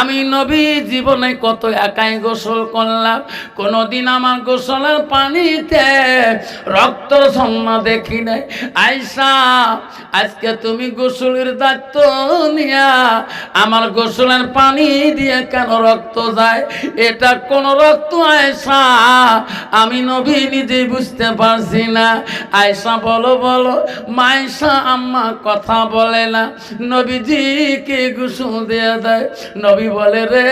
আমি নবী জীবনে কত একাই গোসল করলাম, কোনোদিন আমার গোসলের পানিতে রক্ত সন্ন দেখি নাই। আয়সা আজকে তুমি গোসলের দায়িত্ব নিয়া আমার গোসলের পানি দিয়ে কেন রক্ত যায়? এটা কোন রক্ত আয়সা আমি নবী নিজেই বুঝতে পারছি না। আয়সা বলো বলো মায়সা আম্মা কথা বলে না। নবীজি কে গোসল দিয়ে দেয়? নবী বলে রে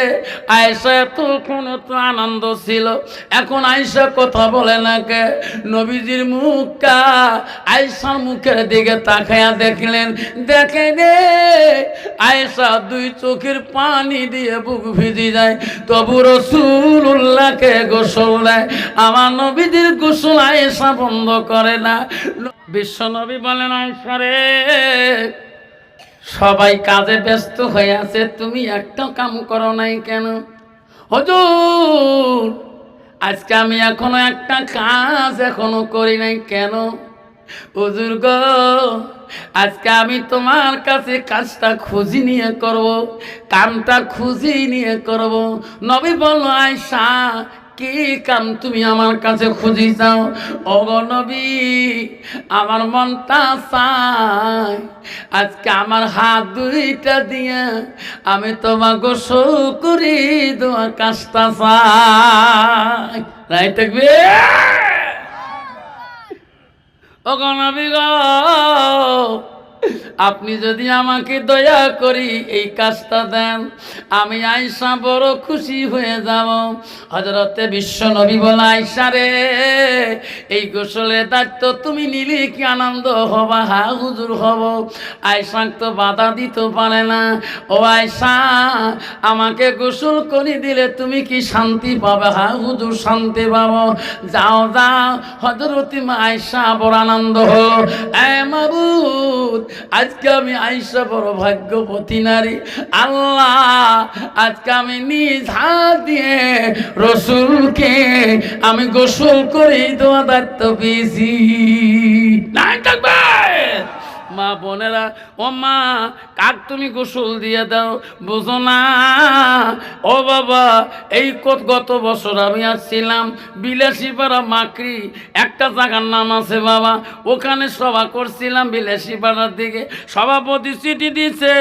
আয়সা এত কোনো তো আনন্দ ছিল। এখন আয়সা কথা বলে না কে? নবীজির মুখটা আয়সার মুখের দিকে তাকায়া দেখলেন। দেখে রে আয়সা দুই চোখের পানি দিয়ে বুক ভিজি যায়। তবু রসুল্লাহকে গোসল দেয়। আমার নবীজির গোসল আয়সা বন্ধ করে না। বিশ্ব নবী বলেন আয়সা রে সবাই কাজে ব্যস্ত হয়ে আছে, তুমি একটা কাম করো নাই কেন? হজুর, আজকে আমি এখনও একটা কাজ এখনও করি নাই কেন? হুজুর গো, আজকে আমি তোমার কাছে কাজটা খুঁজি নিয়ে করব, কামটা খুঁজি নিয়ে করব। নবী বলল আয়সা কি কাম তুমি আমার কাছে খুঁজি চাও? ওগো নবী আমার মনটা চাই। আজকে আমার হাত দুইটা দিয়ে আমি তোমার গোসল করি তোমার কাজটা চাই। রাইট থাকবে? ওগো নবী গো আপনি যদি আমাকে দয়া করি এই কাজটা দেন, আমি আয়সা বড় খুশি হয়ে যাব। হজরতে বিশ্ব নবী বলে আয়সা রে, এই গোসলের দায়িত্ব তুমি নিলে কি আনন্দ হবা? হা, হুজুর হব। আয়সা তো বাধা দিতে পারে না। ও আয়সা আমাকে গোসল করে দিলে তুমি কি শান্তি পাবে? হা, হুজুর শান্তি পাব। যাও যাও হজরতি আয়সা বড় আনন্দ হো এ মাবুদ আজকে আমি আইসা বড় ভাগ্যবতী নারী। আল্লাহ, আজকে আমি নিজ হাত দিয়ে রসুলকে আমি গোসল করে দোয়া দায়িত্ব পেয়েছি। নাই থাকবে। মা বোনেরা, ও মা, কাক তুমি গোসল দিয়ে দাও? বুঝো না। ও বাবা, এই কত গত বছর আমি আসছিলাম বিলাসীপাড়া মাকড়ি। একটা জায়গার নাম আছে বাবা, ওখানে সভা করছিলাম বিলাসীপাড়ার দিকে। সভাপতি চিঠি দিছে,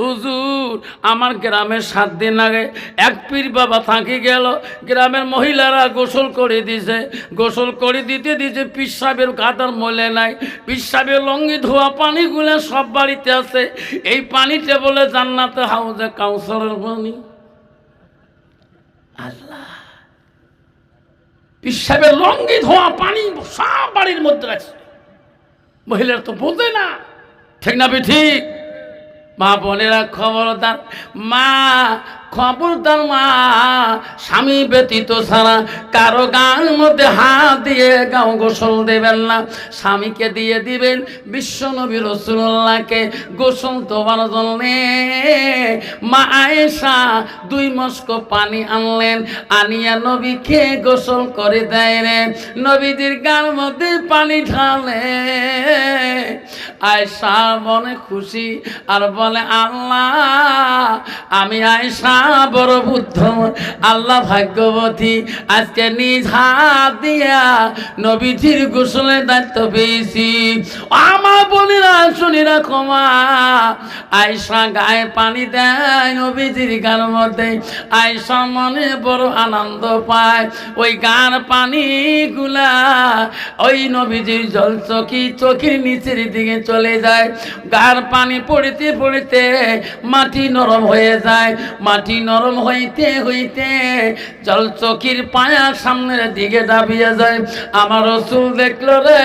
হুজুর, আমার গ্রামের সাত দিন আগে এক পীর বাবা থাকি গেল। গ্রামের মহিলারা গোসল করে দিছে। গোসল করে দিতে দিতে পিসাবের গাদার মলে নাই। পিসাবের লঙ্গি ধোয়া পানিগুলো সব বাড়িতে আছে। এই পানিতে বলে জান্নাতে হাউজে কাউসারের পানি আল্লাহ। পিসাবের লঙ্গি ধোয়া পানি সব বাড়ির মধ্যে রাখছে। মহিলার তো বোঝে না। ঠিক না ঠিক? মা বোনেরা খবরদার। মা খবরদার মা, স্বামী ব্যতীত ছাড়া কারও গান মধ্যে হাত দিয়ে গাও গোসল দেবেন না। স্বামীকে দিয়ে দিবেন বিশ্ব নবী রসুল্লাহকে গোসল দেওয়ার জন্যে। মা আয়েশা দুই মস্ক পানি আনলেন, আনিয়া নবীকে গোসল করে দেয় রে। নবীজির গান মধ্যে পানি ঢালে। আয়সা মনে খুশি আর বলে, আল্লাহ, আমি আয়সা বড় বুদ্ধ, আল্লাহ ভাগ্যবতী, আজকে নিজ হাত দিয়া নবীজির গোসলের দায়িত্ব পেয়েছি। আমার বোনেরা, শুনি রাখো মা আয়সা গায়ে পানি দেয় নবীজির গান মধ্যে। আয়সা মনে বড় আনন্দ পায়। ওই গান পানিগুলা ওই নবীজির জল চকি চোখের নিচের দিকে চলে যায়। গার পানি পড়িতে পড়িতে মাটি নরম হয়ে যায়। মাটি নরম হইতে হইতে জল চকির পায়া সামনের দিকে দাবিয়ে যায়। আমার রসুল দেখল রে,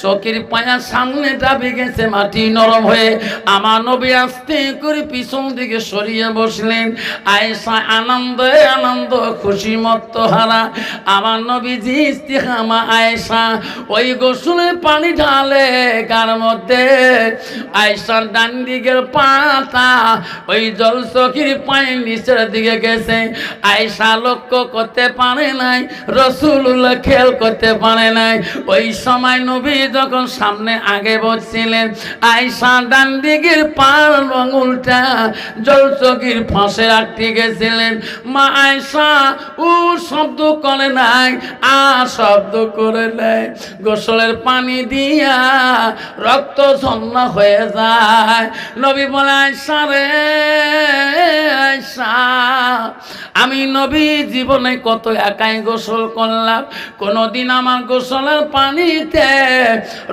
চকির পায়া সামনে দাবি গেছে, মাটি নরম হয়ে। আমার নবী আস্তে করে পিছন দিকে সরিয়ে বসলেন। আয়সা আনন্দে, আনন্দ, খুশি মত্ত হারা আমার নবীজি ইস্তিহামা আয়সা ওই গোসলে পানি ঢালে গার মধ্যে আয়সার ডান দিকের পাতা, ওই জল চকির পায়ে নিচের দিকে গেছে। আয়সা লক্ষ্য করতে পারে নাই রসুল্লাহ খেল করতে পারে নাই। ওই সময় নবী যখন সামনে আগে বসছিলেন আয়সা ডান দিকের পার আঙুলটা জল চকির ফাঁসে আটকে গেছিলেন। মা আয়সা ও শব্দ করে নাই, আ শব্দ করে নাই। গোসলের পানি দিয়া রক্ত ঝর্ণা হয়ে যায়। নবী বলে আয়সা রে আয়সা আমি নবী জীবনে কত একাই গোসল করলাম। কোনোদিন আমার গোসলের পানিতে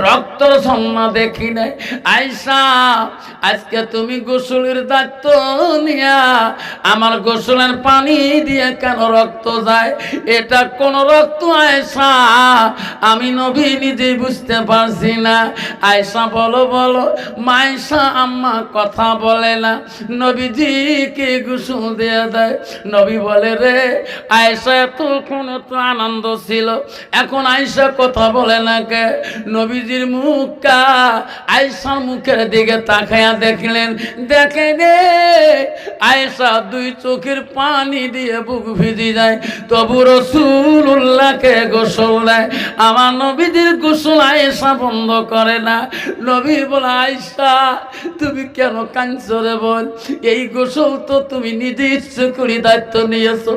রক্ত সম্মা দেখি নাই। আয়সা আজকে তুমি গোসলের দায়িত্ব নিয়া আমার গোসলের পানি দিয়ে কেন রক্ত যায়? এটা কোন রক্ত আয়সা আমি নবী নিজেই বুঝতে পারছি না। আয়সা বলো বলো। মায়সা আম্মা কথা বলে না। নবীজি নবীজিকে গোসল দিয়ে দেয়? নবী বলে, রে আয়সা এতক্ষণ তো আনন্দ ছিল। এখন আয়সা কথা বলে না কে? নবীজির মুখটা আয়সার মুখের দিকে তাকায়া দেখলেন। দেখে রে আয়সা দুই চোখের পানি দিয়ে বুক ভিজি যায়। তবু রসুল্লাহকে গোসল দেয়। আমার নবীজির গোসল আয়সা বন্ধ করে না। নবী বলে আয়সা তুমি কেন কাঁদছো রে বল এই গোসল তো তুমি নিজে ইচ্ছে করি দায়িত্ব নিয়েছো।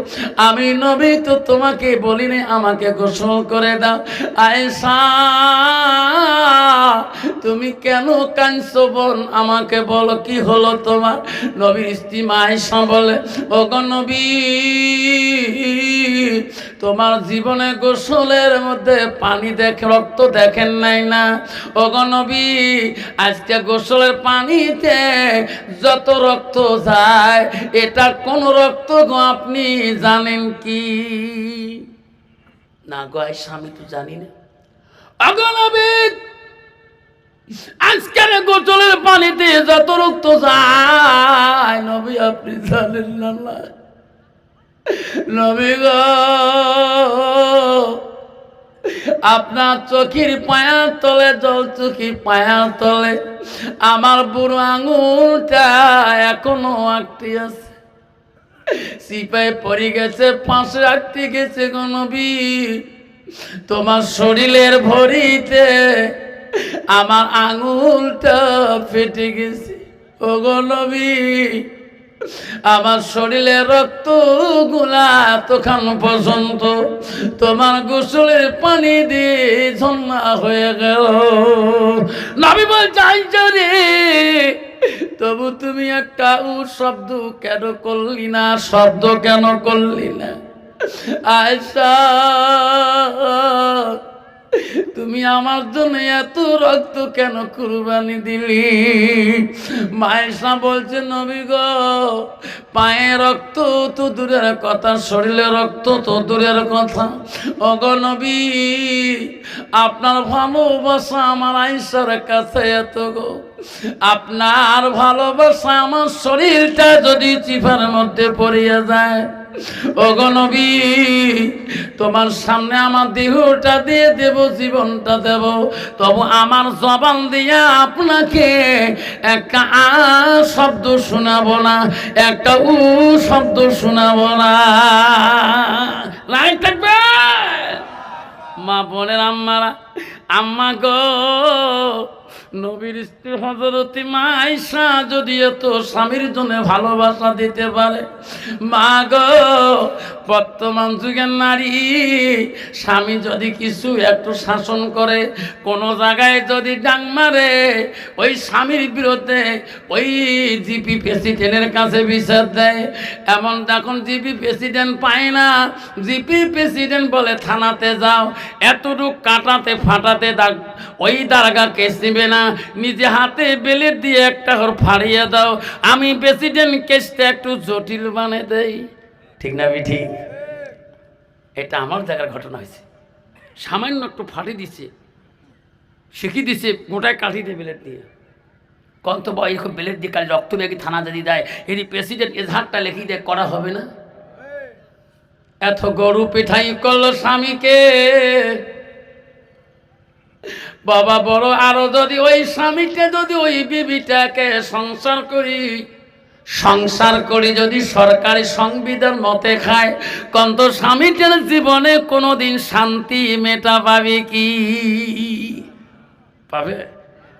আমি নবী তো তোমাকে বলিনি, আমাকে গোসল করে দাও। আয়সা তুমি কেন কাঞ্চ বোন? আমাকে বলো, কি হলো তোমার? নবীর স্ত্রী মা আয়সা বলে ও তোমার জীবনে গোসলের মধ্যে পানি দেখে, রক্ত দেখেন নাই না? ও গো নবী, আজকে গোসলের পানিতে যত রক্ত যায় এটা কোন রক্ত গো আপনি জানেন কি? না গো, আয়সা, আমি তো জানি না। অগণবিক পানিতে যত নবী। নবী আপনার চোখের পায়ার তলে, জল চোখের পায়ার তলে, আমার বুড়ো আঙুলটা এখনও আঁকতে আছে সিপাই পড়ে গেছে, পাশে আঁকতে গেছে গো নবী তোমার শরীরের ভরিতে আমার আঙুলটা ফেটে গেছে। ও নবী, আমার শরীরে রক্তগুলা তখন পর্যন্ত তোমার গোসলের পানি দিয়ে ঝর্ণা হয়ে গেল। নবী বল চাই রে, তবু তুমি একটা উ শব্দ কেন করলি না? শব্দ কেন করলি না? আয়সা তুমি আমার জন্য এত রক্ত কেন কুরবানি দিলি? মায়েশা বলছে, নবী গো, পায়ে রক্ত, তো দূরের কথা, শরীরে রক্ত, তো দূরের কথা। অগ নবী, আপনার ভালোবাসা আমার আইসার কাছে এত গো। আপনার ভালোবাসা আমার শরীরটা যদি চিফার মধ্যে পড়িয়া যায় নবী, তোমার সামনে আমার দেহটা দিয়ে দেব, জীবনটা দেব। তবু আমার জবান দিয়ে আপনাকে একটা আ শব্দ শোনাবো না, একটা উ শব্দ শোনাবো না। লাইট থাকবে? মা বোনের আম্মারা, আম্মা গো নবীর স্ত্রী হজরতি মা যদি এত স্বামীর জন্য ভালোবাসা দিতে পারে? মা গো বর্তমান যুগের নারী, স্বামী যদি কিছু একটু শাসন করে, কোনো জায়গায় যদি ডাং মারে, ওই স্বামীর বিরুদ্ধে ওই জিপি প্রেসিডেন্টের কাছে বিচার দেয়। এমন যখন জিপি প্রেসিডেন্ট পায় না, জিপি প্রেসিডেন্ট বলে, থানাতে যাও, এতটুকু কাটাতে ফাটাতে দাগ, ওই দারগা কেস নিবে না। নিজে হাতে বেলেট দিয়ে একটা ঘর ফাড়িয়ে দাও। আমি প্রেসিডেন্ট কেসটা একটু জটিল বানিয়ে দেই। ঠিক না বি ঠিক এটা আমার জায়গার ঘটনা হয়েছে। সামান্য একটু ফাটি দিছে শিখিয়ে দিছে, মোটায় কাঠি দিয়ে বেলেট দিয়ে। কত বয় খুব বেলেট দিয়ে কাল রক্ত বেগে থানা যদি দেয় এটি প্রেসিডেন্ট এজাহারটা লিখিয়ে দিয়ে, করা হবে না? এত গরু পিঠাই করল স্বামীকে। বাবা বড়, আরও যদি ওই স্বামীকে যদি ওই বিবিটাকে সংসার করি সংসার করে যদি সরকারি সংবিধান মতে খায়, কন্ত স্বামীটার জীবনে কোনোদিন শান্তি মেটা পাবে কি? পাবে?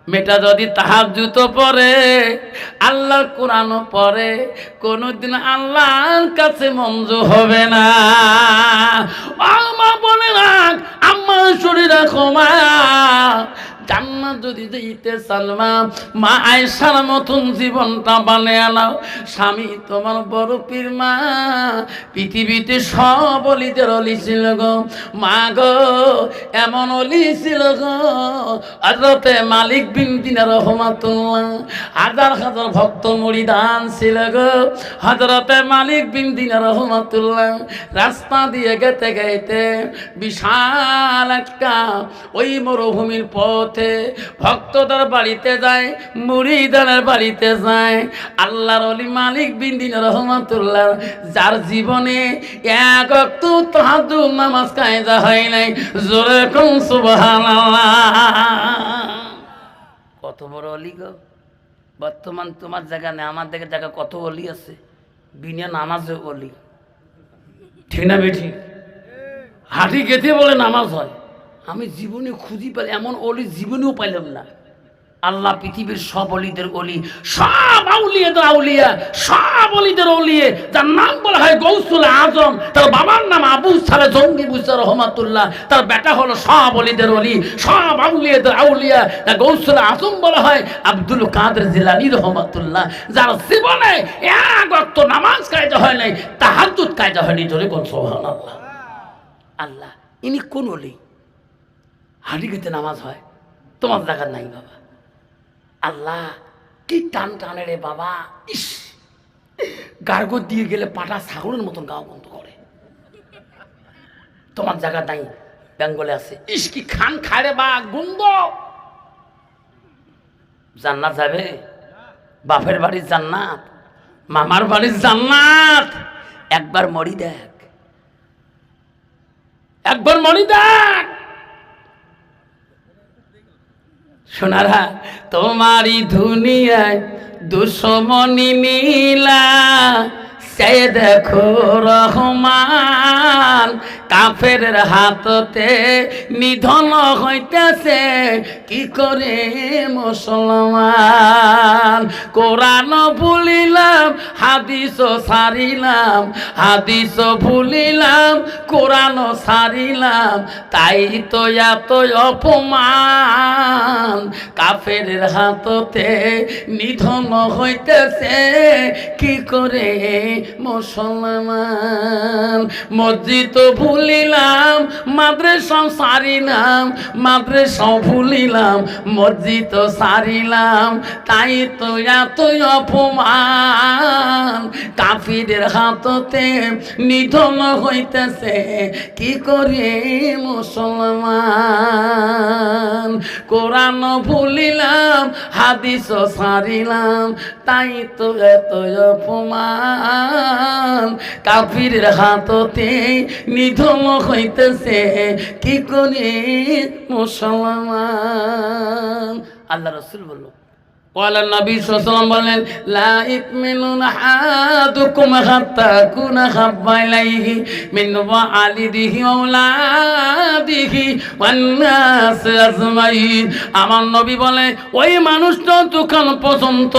মেটা যদি তাহার জুতো পরে আল্লাহর কোরআনও পরে, কোনোদিন আল্লাহর কাছে মঞ্জু হবে না। আমা বলে রাখ আমার শরীর রাখো মা জান্নাত যদি দিতে সালমা, মা আয়সার মতন জীবনটা বানিয়ে নাও। স্বামী তোমার বড় পীর মা। পৃথিবীতে সব অলিদের অলি ছিল গো। মা গো, এমন অলি ছিল গো। আজরতে মালিক বিন দিনা রহমাতুল্লাহ। হাজার হাজার ভক্ত মরিদান ছিল গো। হজরতে মালিক বিন দিনা রহমাতুল্লাহ। রাস্তা দিয়ে গেতে গেতে বিশাল একটা ওই মরুভূমির পথে ভক্তদের বাড়িতে যায়, মুড়িদানের বাড়িতে যায়। আল্লাহর অলি মালিক বিন দিনা রহমাতুল্লাহ, যার জীবনে এক অক্ত তাহাদুল নামাজ কায়দা হয় নাই। জোরে কম কত বড় অলি গো। বর্তমান তোমার জায়গা নেই, আমার দেখে জায়গা কত অলি আছে। বিনা নামাজে অলি ঠিক না বেঠি। হাঁটি গেতে বলে নামাজ হয়। আমি জীবনে খুঁজি পাই এমন অলি জীবনেও পাইলাম না। আল্লাহ পৃথিবীর সব অলিদের অলি, সব আউলিয়াদের আউলিয়া, সব অলিদের অলিয়ে তার নাম বলা হয় গৌসুল আজম, তার বাবার নাম আবু সালে জঙ্গি বুসার রহমাতুল্লাহ, তার বেটা হলো সব অলিদের অলি, সব আউলিয়াদের আউলিয়া। না গৌসুল আজম বলা হয় আব্দুল কাদের জিলানি রহমাতুল্লাহ, যার জীবনে এক অক্ত নামাজ কায়দা হয় নাই তাহাজুদ কায়দা হয়নি, জোরে কোন সোহান আল্লাহ আল্লাহ, ইনি কোন অলি? খেতে নামাজ হয়। তোমার জায়গা নাই বাবা। আল্লাহ কি টান টানে রে বাবা। ইস। গার্গো দিয়ে গেলে পাটা ছাগলের মতন গাও বন্ধ করে। তোমার জায়গা নাই, বেঙ্গলে আছে। ইস, কি খান খায় রে বা গুন্দ। জান্নাত যাবে? বাপের বাড়ির জান্নাত? মামার বাড়ির জান্নাত? একবার মরি দেখ। একবার মরি দেখ। সোনারা তোমারই ধুনিয়ায় দুশমনি নীলা সে দেখো রহমান কাফের হাততে নিধন হইতেছে। কি করে মুসলমান? কোরআন ভুলিলাম, হাদিস সারিলাম হাদিস ভুলিলাম, কোরআন সারিলাম তাই তো এত অপমান। কাফের হাততে নিধন হইতেছে, কি করে মুসলমান? মসজিদ ভুলিলাম মাদ্রাসা সারিলাম মাদ্রাসা ভুলিলাম, মসজিদ সারিলাম, তাই তো এত অপমান। কাফিরের হাততে নিধন হইতেছে, কি করে মুসলমান? কোরআন ভুলিলাম, হাদিস সারিলাম, তাই তো এত অপমান। কাফিরের হাততে নিধন হইতেছে। কি করে মুসলমান? আল্লাহ রসুল বলল قال النبي صلى الله عليه وسلم বলেন لا يؤمن أحدكم حتى أكون أحب إليه من والده وأولاده والناس أجمعين আমার নবী বলে ওই মানুষটা দোকান পর্যন্ত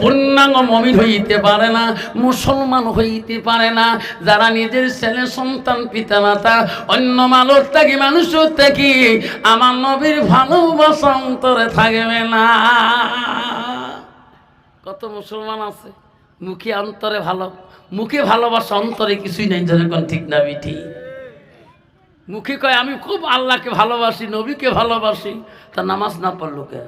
পূর্ণাঙ্গ মমিন হইতে পারে না মুসলমান হইতে পারে না যারা নিজের ছেলে সন্তান পিতা মাতা অন্য মানুষ থাকি মানুষ থাকি আমার নবীর ভালোবাসা অন্তরে থাকবে না কত মুসলমান আছে? মুখে অন্তরে ভালো, মুখে ভালোবাসা অন্তরে কিছুই নেই যেরকম ঠিক না বিঠি মুখে কয়, আমি খুব আল্লাহকে ভালোবাসি, নবীকে ভালোবাসি। তা নামাজ না পড়ল কে?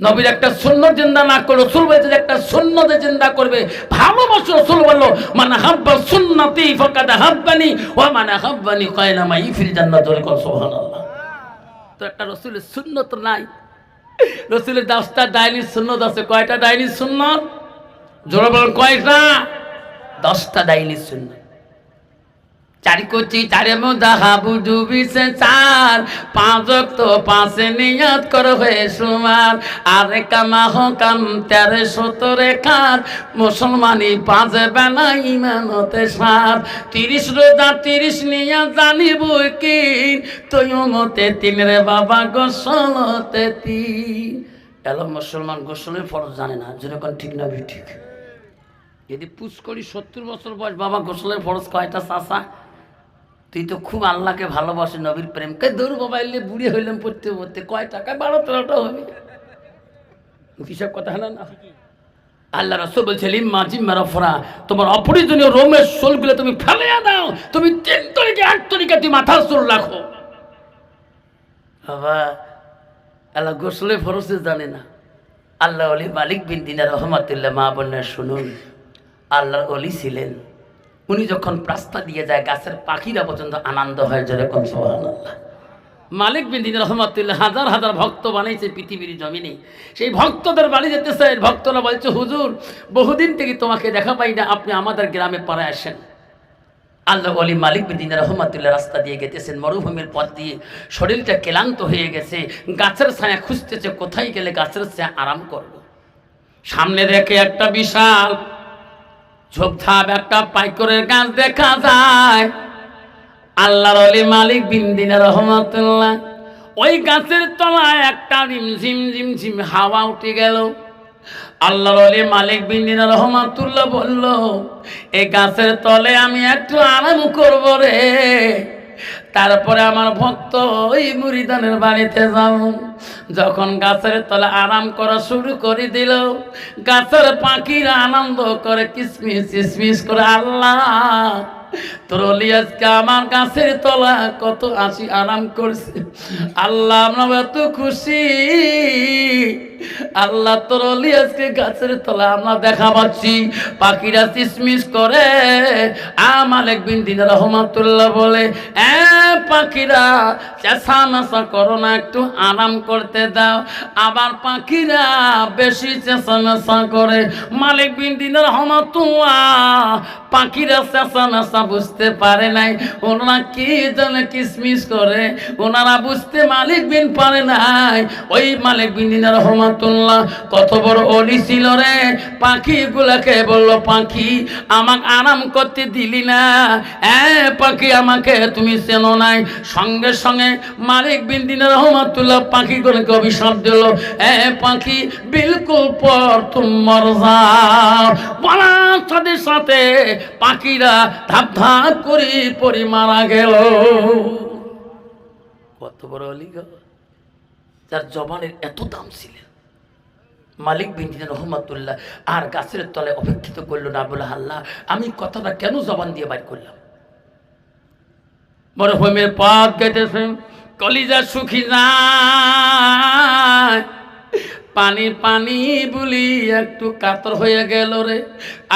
নবীর একটা শূন্য চিন্তা না করল রসুল বলছে একটা শূন্যতে চিন্তা করবে। ভালোবাসো রসুল বলল মানে হাব্বা সুন্নতি ফকাদা হাব্বানি ও মানে হাব্বানি কয় না মাই ফির জান্নাত। সুবহানাল্লাহ। তো একটা রসুলের শূন্যত নাই রসুলের দশটা ডাইনি সুন্নত আছে। কয়টা ডাইনি সুন্নত? জোরে বলেন কয়টা? দশটা ডাইনি সুন্নত। চারি কচি চারে মোদা হাবু ডুবিছে চার। পাঁচ তো পাঁচে নিয়ত করে হয়ে সুমার। আরে কামা হ কাম তেরে সতরে খার। মুসলমানি পাঁচে বেলা ইমানতে সাত তিরিশ রোজা, তিরিশ নিয়া জানিব কি তুই মতে তিন রে বাবা গোসলতে তিন। এলো মুসলমান গোসলের ফরজ জানে না, যেরকম ঠিক না ঠিক। যদি পুষ করি সত্তর বছর বয়স বাবা গোসলের ফরজ কয়টা চাষা তুই তো খুব আল্লাহকে ভালোবাসে নবীর প্রেমকে। বাবা এলে বুড়ি হইলাম পড়তে পড়তে। কয় টাকা? বারো তেরোটা হবে। কিসব কথা হলো না? আল্লাহ রসুল বলছে লিম্মা জিম্মা রফরা তোমার অপরিজনীয় রোমের সোলগুলো তুমি ফেলে দাও। তুমি তিন তরিকে এক তরিকে তুমি মাথার সোল রাখো। বাবা, আল্লাহ গোসলে ফরসে জানে না। আল্লাহ অলি মালিক বিন দিনার রহমাতুল্লাহ, মা বোনের শুনুন। আল্লাহর অলি ছিলেন। উনি যখন রাস্তা দিয়ে যায়, গাছের পাখিরা পর্যন্ত আনন্দ হয় যেরকম সোহান মালিক বিন দিন রহমতুল্লাহ হাজার হাজার ভক্ত বানাইছে পৃথিবীর জমিনে। সেই ভক্তদের বাড়ি যেতেছে ভক্তরা বলছে, হুজুর, বহুদিন থেকে তোমাকে দেখা পাই না, আপনি আমাদের গ্রামে পাড়ায় আসেন। আল্লাহ আলী মালিক বিদিন রহমাতুল্লাহ রাস্তা দিয়ে গেতেছেন, মরুভূমির পথ দিয়ে। শরীরটা ক্লান্ত হয়ে গেছে, গাছের ছায়া খুঁজতেছে, কোথায় গেলে গাছের ছায়া আরাম করব? সামনে দেখে একটা বিশাল ঝোপঝাপ একটা পাইকরের গাছ দেখা যায়। আল্লাহর অলি মালিক বিন দিন রহমতুল্লাহ, ওই গাছের তলায় একটা রিমঝিম ঝিমঝিম হাওয়া উঠে গেল। আল্লাহর অলি মালিক বিন দিন রহমাতুল্লাহ বলল এই গাছের তলে আমি একটু আরাম করব রে। তারপরে আমার ভক্ত ওই মুরিদানের বাড়িতে যাব যখন গাছের তলে আরাম করা শুরু করে দিল, গাছের পাখিরা আনন্দ করে কিসমিস কিসমিস করে, আল্লাহ আজকে আমার গাছের তলা কত আসি আরাম করছে। আল্লাহ, আমরা খুশি। আল্লাহ তোর আজকে গাছের তলা আমরা দেখা পাচ্ছি। পাখিরা চিসমিস করে। আমার একদিন দিন রহমাতুল্লাহ বলে পাখিরা, চেঁচা মেচা করো না, একটু আরাম করতে দাও। আবার পাখিরা বেশি চেঁচা মেচা করে। মালিক বিন দিন পাখিরা চেঁচা মেচা বুঝতে পারে নাই। ওনারা কি জানে কিসমিস করে। ওনারা বুঝতে মালিক বিন পারে নাই। ওই মালিক বিন দিন রহমাতুল্লাহ, কত বড় অলি ছিল রে। পাখিগুলাকে বলল, পাখি, আমাকে আরাম করতে দিলি না। এ পাখি, আমাকে তুমি চেনো নাই। সঙ্গে সঙ্গে মালিক বিন দিন রহমাতুল্লাহ পাখিগুলোকে অভিশাপ দিল, এ পাখি, বিলকুল পর তুমর বলার সাথে সাথে পাখিরা ধাপ ধাপ করে পরি মারা গেল। কত বড় অলি গো, যার জবানের এত দাম ছিলেন মালিক বিন রহমাতুল্লাহ আর গাছের তলায় অপেক্ষিত করল না, বলে, আল্লাহ, আমি কথাটা কেন জবান দিয়ে বাইর করলাম? মরুভূমির পাপ কেটেছে, কলিজা সুখী যায়। পানি পানি বলি একটু কাতর হয়ে গেল রে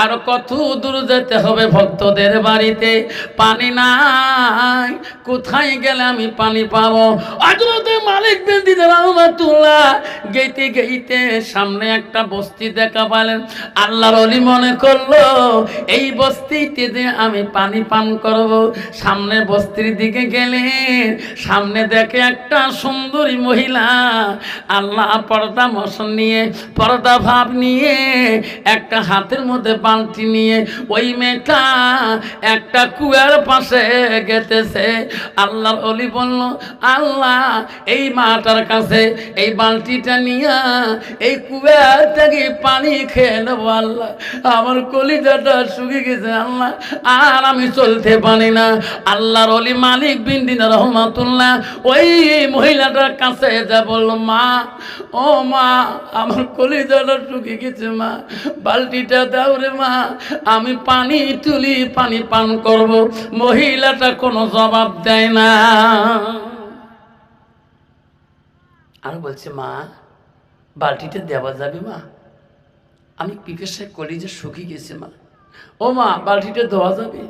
আর কত দূর যেতে হবে ভক্তদের বাড়িতে? পানি নাই। কোথায় গেলে আমি পানি পাবো? আজরতে মালিক বেদি রহমাতুল্লাহ গেইতে গেইতে সামনে একটা বস্তি দেখা পেলেন আল্লাহর অলি মনে করল, এই বস্তিতে যে আমি পানি পান করব। সামনে বস্তির দিকে গেলে সামনে দেখে একটা সুন্দরী মহিলা আল্লাহ পর্দা মশন নিয়ে, পর্দা ভাব নিয়ে একটা হাতের মধ্যে বালতি নিয়ে ওই মেয়েটা একটা কুয়ার পাশে গেতেছে। আল্লাহর অলি বলল, আল্লাহ, এই মাটার কাছে এই বালতিটা নিয়ে এই কুয়ার থেকে পানি খেয়ে নেব, আল্লাহ। আমার কলিজাটা শুকিয়ে গেছে, আল্লাহ। আর আমি চলতে পারি না। আল্লাহর অলি মালিক বিন্দিন রহমাতুল্লাহ ওই মহিলাটার কাছে যা বলল, মা, ও মা, আমার কলিজাটা শুকিয়ে গেছে, মা। বালতিটা দাও রে মা, আমি পানি তুলি, পানি পান করব। মহিলাটা কোনো জবাব দেয় না। আর বলছে, মা বালতিটা দেওয়া যাবে মা? আমি পিপেসে করি যে শুকিয়ে গেছে মা। ও মা, বালতিটা দেওয়া যাবে?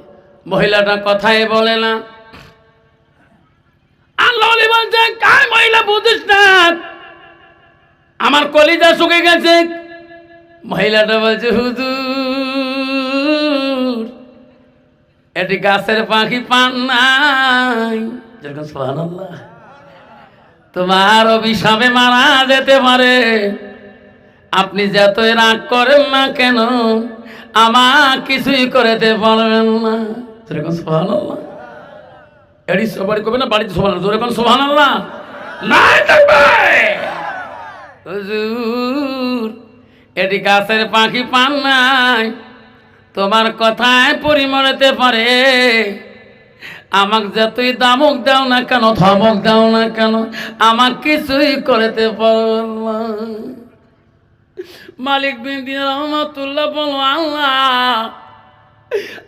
মহিলাটা কথাই বলে না। বলছে, কার মহিলা আমার কলিজা শুকে গেছে। মহিলাটা বলছে, হুজুর এটি গাছের পাখি পান নাই। যেরকম সুবহানাল্লাহ। তোমার অভিশাপে মারা যেতে পারে। আপনি যতই রাগ করেন না কেন আমার কিছুই করতে পারবেন না। যেরকম সুবহানাল্লাহ। এটি সবাই করবে না বাড়িতে সোভান যেরকম সুবহানাল্লাহ। নাই থাকবে! হুজুর, এটি গাছের পাখি পান নাই। তোমার কথায় পরিমরেতে পারে। আমাক যতই দামক দাও না কেন, ধমক দাও না কেন, আমাক কিছুই করতে পারো না। মালিক বিন রহমতুল্লাহ বলো, আল্লাহ,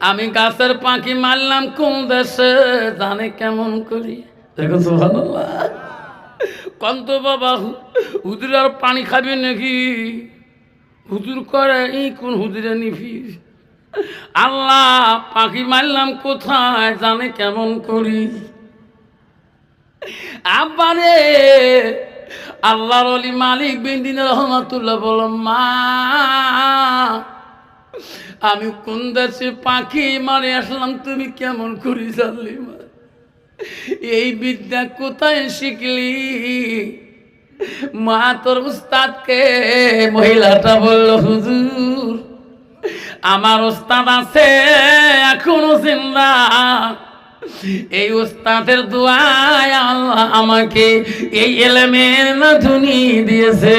আমি গাছের পাখি মারলাম, কোন দেশে জানে কেমন করি? দেখো সুবহানাল্লাহ। কন্ত বাবা, হুজুর আর পানি খাবি নাকি? হুজুর করে এই কোন হুজুরে নিবি আল্লাহ পাখি মারলাম কোথায় জানে কেমন করি? আব্বারে আল্লাহর অলি মালিক বিন্দিন রহমতুল্লাহ বল মা, আমি কোন দেশে পাখি মারে আসলাম, তুমি কেমন করি জানলি মা? এই বিদ্যা কোথায় শিখলি? মা তোর উস্তাদকে, মহিলাটা বলল, হুজুর আমার ওস্তাদ আছে, এখনও জিন্দা। এই উস্তাদের দোয়ায় আল্লাহ আমাকে এই এলেমের নাথুনি দিয়েছে।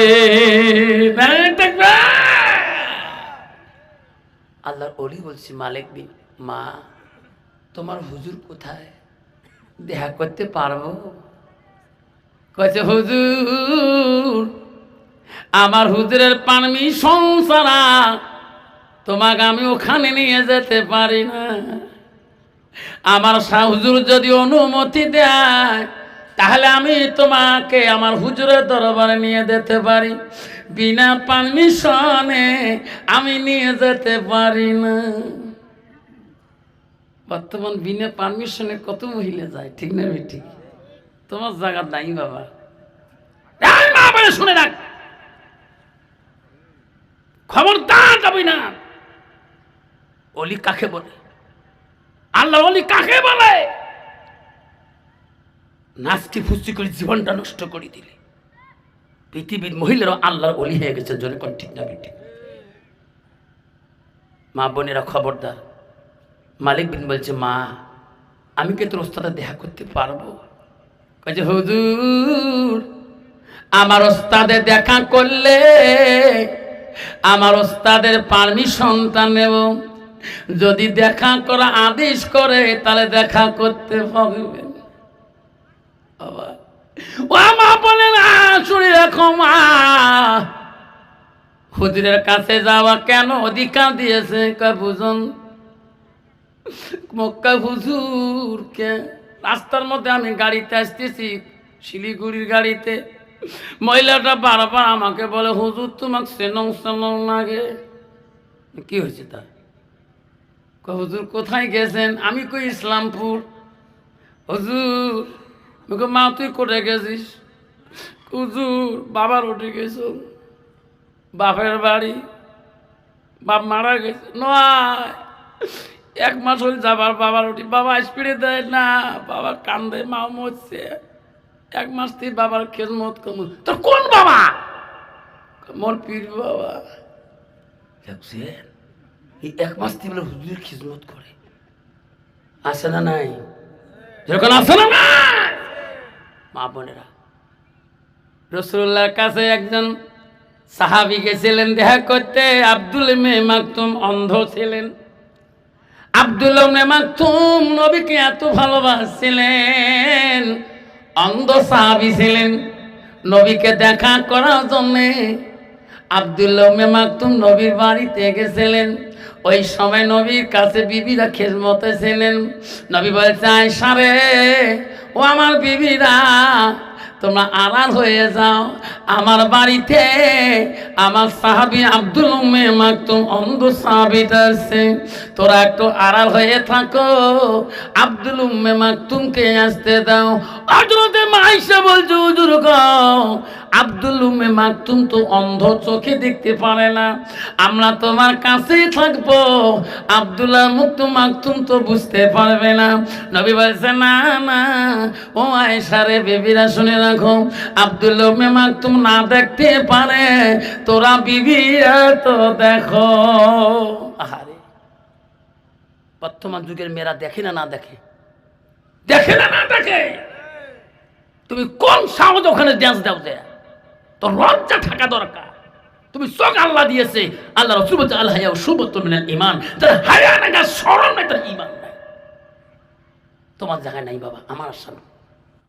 আল্লাহর অলি বলছি, মালিক বিন, মা, তোমার হুজুর কোথায়? দেখা করতে পারব? কয়েছে হুজুর, আমার হুজুরের পারমিশন ছাড়া তোমাকে আমি ওখানে নিয়ে যেতে পারি না। আমার শাহ হুজুর যদি অনুমতি দেয়, তাহলে আমি তোমাকে আমার হুজুরের দরবারে নিয়ে যেতে পারি। বিনা পারমিশনে আমি নিয়ে যেতে পারি না। বর্তমান বিনা পারমিশনে কত মহিলা যায়, ঠিক না ঠিক? তোমার জায়গা নাই বাবা। শুনে রাখ। খবরদার যাবি না। অলি কাকে বলে? আল্লাহ অলি কাকে বলে? নাচটি ফুচি করে জীবনটা নষ্ট করে দিলে। পৃথিবীর মহিলারা আল্লাহর অলি হয়ে গেছে, জোরে কোন ঠিক না বেটি মা বোনেরা খবরদার। মালিক বিন বলছে, মা, আমি কি তোর ওস্তাদে দেখা করতে পারব? কাজে হুজুর, আমার ওস্তাদে দেখা করলে আমার ওস্তাদের পারমিশনটা নেব। যদি দেখা করা আদেশ করে তাহলে দেখা করতে পারবে বাবা ও মা বলে না শুনে রাখো মা। হুজুরের কাছে যাওয়া কেন অধিকার দিয়েছে? বুঝুন মক্কা হুজুর রাস্তার মধ্যে আমি গাড়িতে আসতেছি শিলিগুড়ির গাড়িতে। মহিলাটা বারবার আমাকে বলে হুজুর তোমাকে সেনং সেনং লাগে। কি হয়েছে তা কয়, হুজুর কোথায় গেছেন? আমি কই, ইসলামপুর। হুজুর। মা, তুই কোথায় গেছিস? হুজুর, বাবার উঠে গেছ। বাপের বাড়ি। বাপ মারা গেছে? নয়। এক মাস হল যাবার বাবার উঠি। বাবা স্পিডে দেয় না। বাবা কান্দে মা মরছে। এক মাস তুই বাবার খেজমত কম তোর কোন বাবা? মোর পীর বাবা। দেখছেন? এই এক মাস বলে হুজুরের খিজমত করে। আসে না নাই? যখন আসে না মা বোনেরা, রসুল্লাহর কাছে একজন সাহাবি গেছিলেন, দেখা করতে আব্দুল মে মাকতুম অন্ধ ছিলেন। আব্দুল মে মাকতুম নবীকে এত ভালোবাসছিলেন, অন্ধ সাহাবি ছিলেন। নবীকে দেখা করার জন্যে আব্দুল্লাহ মে মাকতুম নবীর বাড়িতে গেছিলেন। ওই সময় নবীর কাছে বিবিরা খেজমতে ছিলেন। নবী বলছে আয়সা রে, ও আমার বিবিরা, তোমরা আড়াল হয়ে যাও। আমার বাড়িতে আমার সাহাবি আব্দুল মাকতুম অন্ধ সাহাবিটা আছে। তোরা একটু আড়াল হয়ে থাকো। আব্দুল মাকতুমকে আসতে দাও। হযরতে মা আইসা বলছে, হুজুর আব্দুল উম্মে মাকতুম তো অন্ধ চোখে দেখতে পারে না। আমরা তোমার কাছেই থাকব। আব্দুল্লাহ মুক্ত মাকতুম তো বুঝতে পারবে না। নবী বলছে, না না, ও আয়েশা রে বেবিরা, শুনে রাখো। আব্দুল্লাহ উম্মে মাকতুম না দেখতে পারে। তোরা বিবিরা তো দেখো। বর্তমান যুগের মেয়েরা দেখে না না দেখে? দেখে না না দেখে? তুমি কোন সাহস ওখানে ড্যান্স দাও যে? তোর লজ্জা থাকা দরকার। তুমি চোখ আল্লাহ দিয়েছে, আল্লাহ রসুল বলছে আল্লাহ সুবত মিনাল ইমান তার হায়া নাগা স্মরণ নাই, তার ইমান নাই। তোমার জায়গায় নাই বাবা, আমার আশা